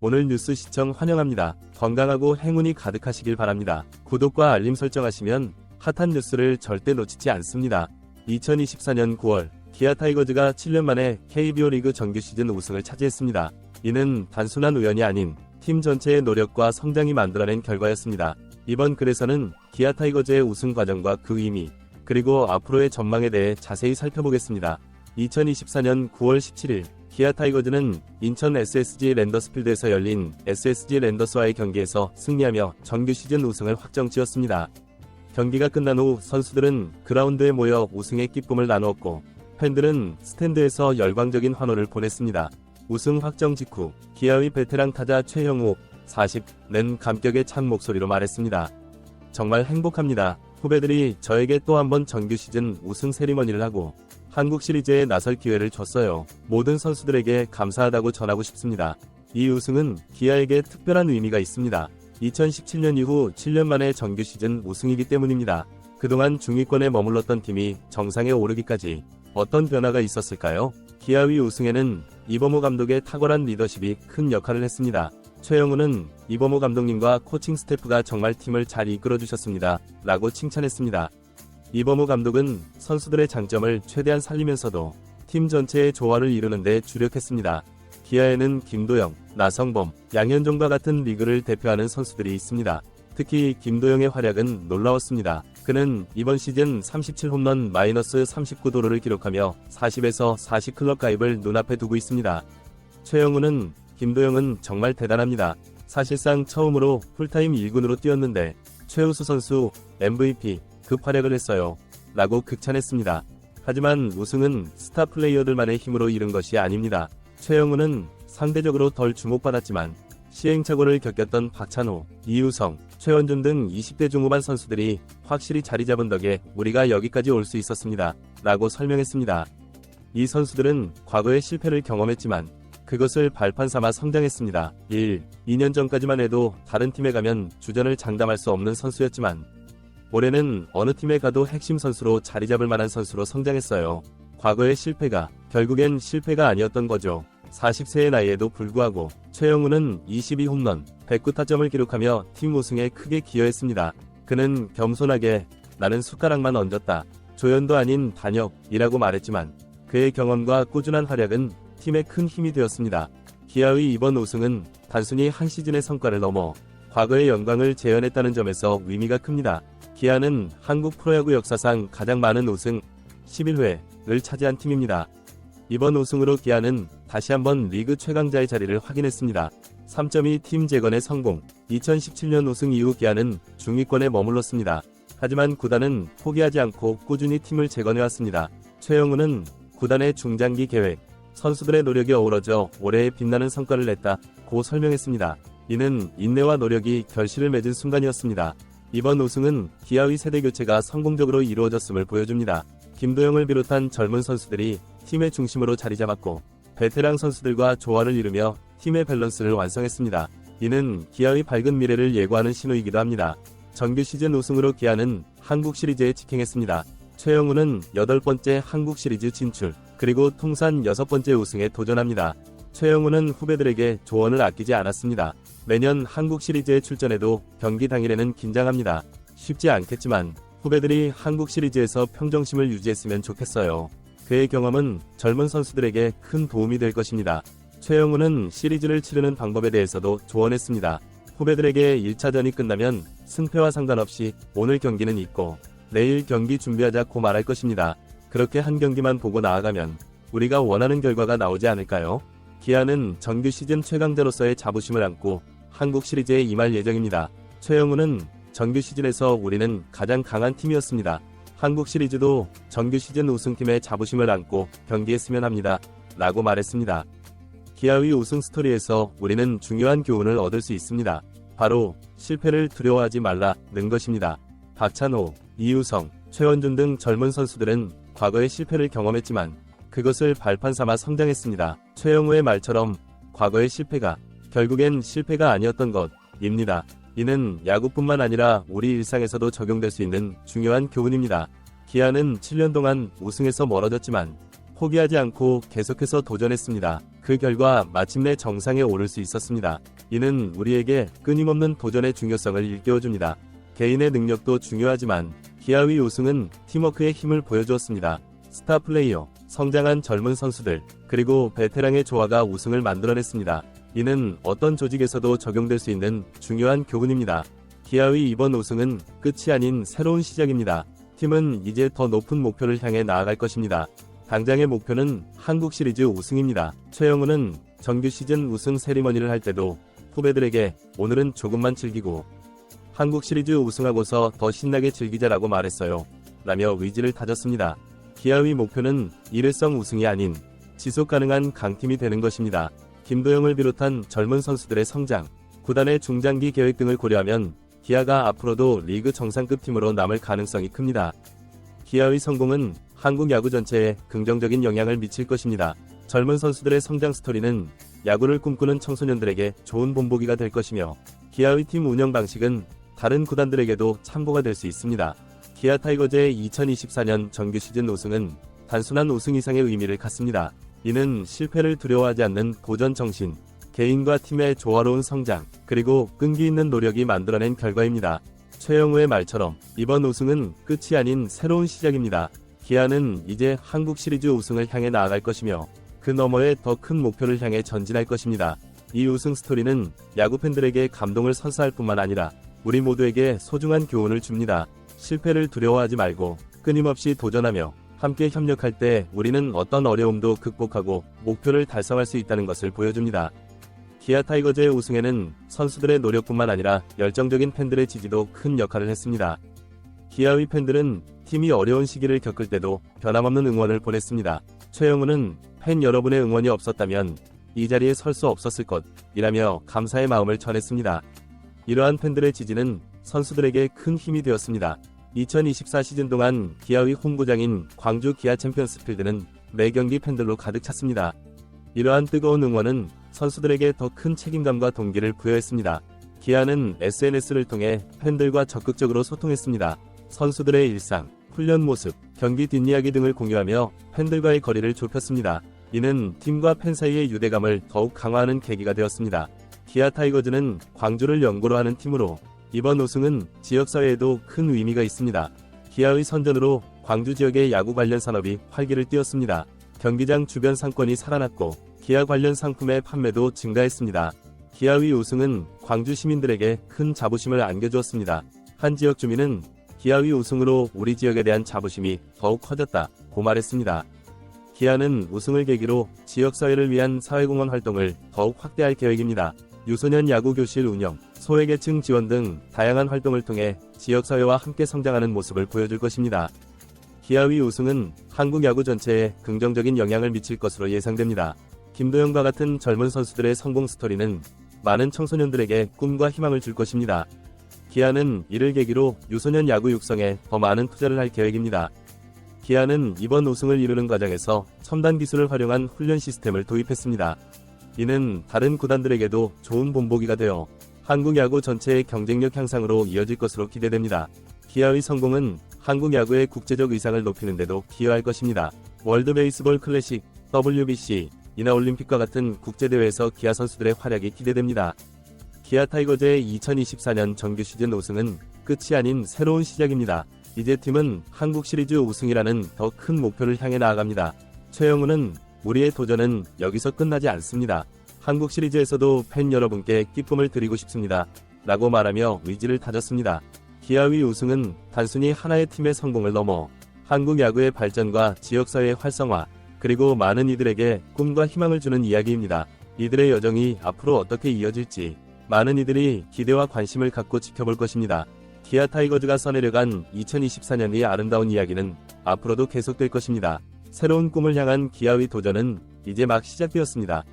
오늘 뉴스 시청 환영합니다. 건강하고 행운이 가득하시길 바랍니다. 구독과 알림 설정하시면 핫한 뉴스를 절대 놓치지 않습니다. 2024년 9월 기아 타이거즈가 7년 만에 KBO 리그 정규 시즌 우승을 차지했습니다. 이는 단순한 우연이 아닌 팀 전체의 노력과 성장이 만들어낸 결과였습니다. 이번 글에서는 기아 타이거즈의 우승 과정과 그 의미, 그리고 앞으로의 전망에 대해 자세히 살펴보겠습니다. 2024년 9월 17일 기아 타이거즈는 인천 SSG 랜더스필드에서 열린 SSG 랜더스와의 경기에서 승리하며 정규 시즌 우승을 확정지었습니다. 경기가 끝난 후 선수들은 그라운드에 모여 우승의 기쁨을 나누었고 팬들은 스탠드에서 열광적인 환호를 보냈습니다. 우승 확정 직후 기아의 베테랑 타자 최영우 40는 감격에 찬 목소리로 말했습니다. 정말 행복합니다. 후배들이 저에게 또 한 번 정규 시즌 우승 세리머니를 하고 한국 시리즈에 나설 기회를 줬어요. 모든 선수들에게 감사하다고 전하고 싶습니다. 이 우승은 기아에게 특별한 의미가 있습니다. 2017년 이후 7년 만에 정규 시즌 우승이기 때문입니다. 그동안 중위권에 머물렀던 팀이 정상에 오르기까지 어떤 변화가 있었을까요? 기아의 우승에는 이범호 감독의 탁월한 리더십이 큰 역할을 했습니다. 최영우는 이범호 감독님과 코칭 스태프가 정말 팀을 잘 이끌어 주셨습니다. 라고 칭찬했습니다. 이범호 감독은 선수들의 장점을 최대한 살리면서도 팀 전체의 조화를 이루는데 주력했습니다. 기아에는 김도영, 나성범, 양현종과 같은 리그를 대표하는 선수들이 있습니다. 특히 김도영의 활약은 놀라웠습니다. 그는 이번 시즌 37홈런 마이너스 39도루를 기록하며 40에서 40 클럽 가입을 눈앞에 두고 있습니다. 최영우는 김도영은 정말 대단합니다. 사실상 처음으로 풀타임 1군으로 뛰었는데 최우수 선수 MVP 급 활약을 했어요. 라고 극찬했습니다. 하지만 우승은 스타 플레이어들만의 힘으로 이룬 것이 아닙니다. 최영우는 상대적으로 덜 주목받았지만 시행착오를 겪었던 박찬호, 이유성, 최원준 등 20대 중후반 선수들이 확실히 자리 잡은 덕에 우리가 여기까지 올 수 있었습니다. 라고 설명했습니다. 이 선수들은 과거의 실패를 경험했지만 그것을 발판 삼아 성장했습니다. 1. 2년 전까지만 해도 다른 팀에 가면 주전을 장담할 수 없는 선수였지만 올해는 어느 팀에 가도 핵심 선수로 자리 잡을 만한 선수로 성장했어요. 과거의 실패가 결국엔 실패가 아니었던 거죠. 40세의 나이에도 불구하고 최영우는 22홈런, 109타점을 기록하며 팀 우승에 크게 기여했습니다. 그는 겸손하게 나는 숟가락만 얹었다. 조연도 아닌 단역이라고 말했지만 그의 경험과 꾸준한 활약은 팀에 큰 힘이 되었습니다. 기아의 이번 우승은 단순히 한 시즌의 성과를 넘어 과거의 영광을 재현했다는 점에서 의미가 큽니다. 기아는 한국 프로야구 역사상 가장 많은 우승 11회를 차지한 팀입니다. 이번 우승으로 기아는 다시 한번 리그 최강자의 자리를 확인했습니다. 3.2 팀 재건의 성공. 2017년 우승 이후 기아는 중위권에 머물렀습니다. 하지만 구단은 포기하지 않고 꾸준히 팀을 재건해왔습니다. 최영우는 구단의 중장기 계획, 선수들의 노력이 어우러져 올해의 빛나는 성과를 냈다 고 설명했습니다. 이는 인내와 노력이 결실을 맺은 순간이었습니다. 이번 우승은 기아의 세대 교체가 성공적으로 이루어졌음을 보여줍니다. 김도영을 비롯한 젊은 선수들이 팀의 중심으로 자리 잡았고 베테랑 선수들과 조화를 이루며 팀의 밸런스를 완성했습니다. 이는 기아의 밝은 미래를 예고하는 신호이기도 합니다. 정규 시즌 우승으로 기아는 한국 시리즈에 직행했습니다. 최영우는 8번째 한국 시리즈 진출, 그리고 통산 6번째 우승에 도전합니다. 최영우는 후배들에게 조언을 아끼지 않았습니다. 매년 한국 시리즈에 출전해도 경기 당일에는 긴장합니다. 쉽지 않겠지만 후배들이 한국 시리즈에서 평정심을 유지했으면 좋겠어요. 그의 경험은 젊은 선수들에게 큰 도움이 될 것입니다. 최영우는 시리즈를 치르는 방법에 대해서도 조언했습니다. 후배들에게 1차전이 끝나면 승패와 상관없이 오늘 경기는 있고 내일 경기 준비하자고 말할 것입니다. 그렇게 한 경기만 보고 나아가면 우리가 원하는 결과가 나오지 않을까요? 기아는 정규 시즌 최강자로서의 자부심을 안고 한국 시리즈에 임할 예정입니다. 최영우는 정규 시즌에서 우리는 가장 강한 팀이었습니다. 한국 시리즈도 정규 시즌 우승팀의 자부심을 안고 경기했으면 합니다. 라고 말했습니다. 기아의 우승 스토리에서 우리는 중요한 교훈을 얻을 수 있습니다. 바로 실패를 두려워하지 말라는 것입니다. 박찬호, 이유성, 최원준 등 젊은 선수들은 과거의 실패를 경험했지만 그것을 발판 삼아 성장했습니다. 최영우의 말처럼 과거의 실패가 결국엔 실패가 아니었던 것입니다. 이는 야구뿐만 아니라 우리 일상에서도 적용될 수 있는 중요한 교훈입니다. 기아는 7년 동안 우승에서 멀어졌지만 포기하지 않고 계속해서 도전했습니다. 그 결과 마침내 정상에 오를 수 있었습니다. 이는 우리에게 끊임없는 도전의 중요성을 일깨워줍니다. 개인의 능력도 중요하지만 기아의 우승은 팀워크의 힘을 보여주었습니다. 스타 플레이어, 성장한 젊은 선수들, 그리고 베테랑의 조화가 우승을 만들어냈습니다. 이는 어떤 조직에서도 적용될 수 있는 중요한 교훈입니다. 기아의 이번 우승은 끝이 아닌 새로운 시작입니다. 팀은 이제 더 높은 목표를 향해 나아갈 것입니다. 당장의 목표는 한국 시리즈 우승입니다. 최영우는 정규 시즌 우승 세리머니를 할 때도 후배들에게 오늘은 조금만 즐기고 한국 시리즈 우승하고서 더 신나게 즐기자라고 말했어요. 라며 의지를 다졌습니다. 기아의 목표는 일회성 우승이 아닌 지속 가능한 강팀이 되는 것입니다. 김도영을 비롯한 젊은 선수들의 성장, 구단의 중장기 계획 등을 고려하면 기아가 앞으로도 리그 정상급 팀으로 남을 가능성이 큽니다. 기아의 성공은 한국 야구 전체에 긍정적인 영향을 미칠 것입니다. 젊은 선수들의 성장 스토리는 야구를 꿈꾸는 청소년들에게 좋은 본보기가 될 것이며 기아의 팀 운영 방식은 다른 구단들에게도 참고가 될 수 있습니다. 기아 타이거즈의 2024년 정규 시즌 우승은 단순한 우승 이상의 의미를 갖습니다. 이는 실패를 두려워하지 않는 도전 정신, 개인과 팀의 조화로운 성장, 그리고 끈기 있는 노력이 만들어낸 결과입니다. 최영우의 말처럼 이번 우승은 끝이 아닌 새로운 시작입니다. 기아는 이제 한국 시리즈 우승을 향해 나아갈 것이며 그 너머에 더큰 목표를 향해 전진할 것입니다. 이 우승 스토리는 야구 팬들에게 감동을 선사할 뿐만 아니라 우리 모두에게 소중한 교훈을 줍니다. 실패를 두려워하지 말고 끊임없이 도전하며 함께 협력할 때 우리는 어떤 어려움도 극복하고 목표를 달성할 수 있다는 것을 보여줍니다. 기아 타이거즈의 우승에는 선수들의 노력뿐만 아니라 열정적인 팬들의 지지도 큰 역할을 했습니다. 기아의 팬들은 팀이 어려운 시기를 겪을 때도 변함없는 응원을 보냈습니다. 최영우는 팬 여러분의 응원이 없었다면 이 자리에 설 수 없었을 것이라며 감사의 마음을 전했습니다. 이러한 팬들의 지지는 선수들에게 큰 힘이 되었습니다. 2024 시즌 동안 기아의 홈구장인 광주 기아 챔피언스 필드는 매 경기 팬들로 가득 찼습니다. 이러한 뜨거운 응원은 선수들에게 더 큰 책임감과 동기를 부여했습니다. 기아는 SNS를 통해 팬들과 적극적으로 소통했습니다. 선수들의 일상, 훈련 모습, 경기 뒷이야기 등을 공유하며 팬들과의 거리를 좁혔습니다. 이는 팀과 팬 사이의 유대감을 더욱 강화하는 계기가 되었습니다. 기아 타이거즈는 광주를 연고로 하는 팀으로 이번 우승은 지역사회에도 큰 의미가 있습니다. 기아의 선전으로 광주 지역의 야구 관련 산업이 활기를 띄웠습니다. 경기장 주변 상권이 살아났고 기아 관련 상품의 판매도 증가했습니다. 기아의 우승은 광주 시민들에게 큰 자부심을 안겨주었습니다. 한 지역 주민은 기아의 우승으로 우리 지역에 대한 자부심이 더욱 커졌다 고 말했습니다. 기아는 우승을 계기로 지역사회를 위한 사회공헌 활동을 더욱 확대할 계획입니다. 유소년 야구교실 운영, 소외계층 지원 등 다양한 활동을 통해 지역사회와 함께 성장하는 모습을 보여줄 것입니다. 기아의 우승은 한국 야구 전체에 긍정적인 영향을 미칠 것으로 예상됩니다. 김도영과 같은 젊은 선수들의 성공 스토리는 많은 청소년들에게 꿈과 희망을 줄 것입니다. 기아는 이를 계기로 유소년 야구 육성에 더 많은 투자를 할 계획입니다. 기아는 이번 우승을 이루는 과정에서 첨단 기술을 활용한 훈련 시스템을 도입했습니다. 이는 다른 구단들에게도 좋은 본보기가 되어 한국 야구 전체의 경쟁력 향상으로 이어질 것으로 기대됩니다. 기아의 성공은 한국 야구의 국제적 의상을 높이는 데도 기여할 것입니다. 월드 베이스볼 클래식, WBC, 이나 올림픽과 같은 국제대회에서 기아 선수들의 활약이 기대됩니다. 기아 타이거즈의 2024년 정규 시즌 우승은 끝이 아닌 새로운 시작입니다. 이제 팀은 한국 시리즈 우승이라는 더 큰 목표를 향해 나아갑니다. 최영우는 우리의 도전은 여기서 끝나지 않습니다. 한국 시리즈에서도 팬 여러분께 기쁨을 드리고 싶습니다. 라고 말하며 의지를 다졌습니다. 기아의 우승은 단순히 하나의 팀의 성공을 넘어 한국 야구의 발전과 지역사회의 활성화, 그리고 많은 이들에게 꿈과 희망을 주는 이야기입니다. 이들의 여정이 앞으로 어떻게 이어질지 많은 이들이 기대와 관심을 갖고 지켜볼 것입니다. 기아 타이거즈가 써내려간 2024년의 아름다운 이야기는 앞으로도 계속될 것입니다. 새로운 꿈을 향한 기아의 도전은 이제 막 시작되었습니다.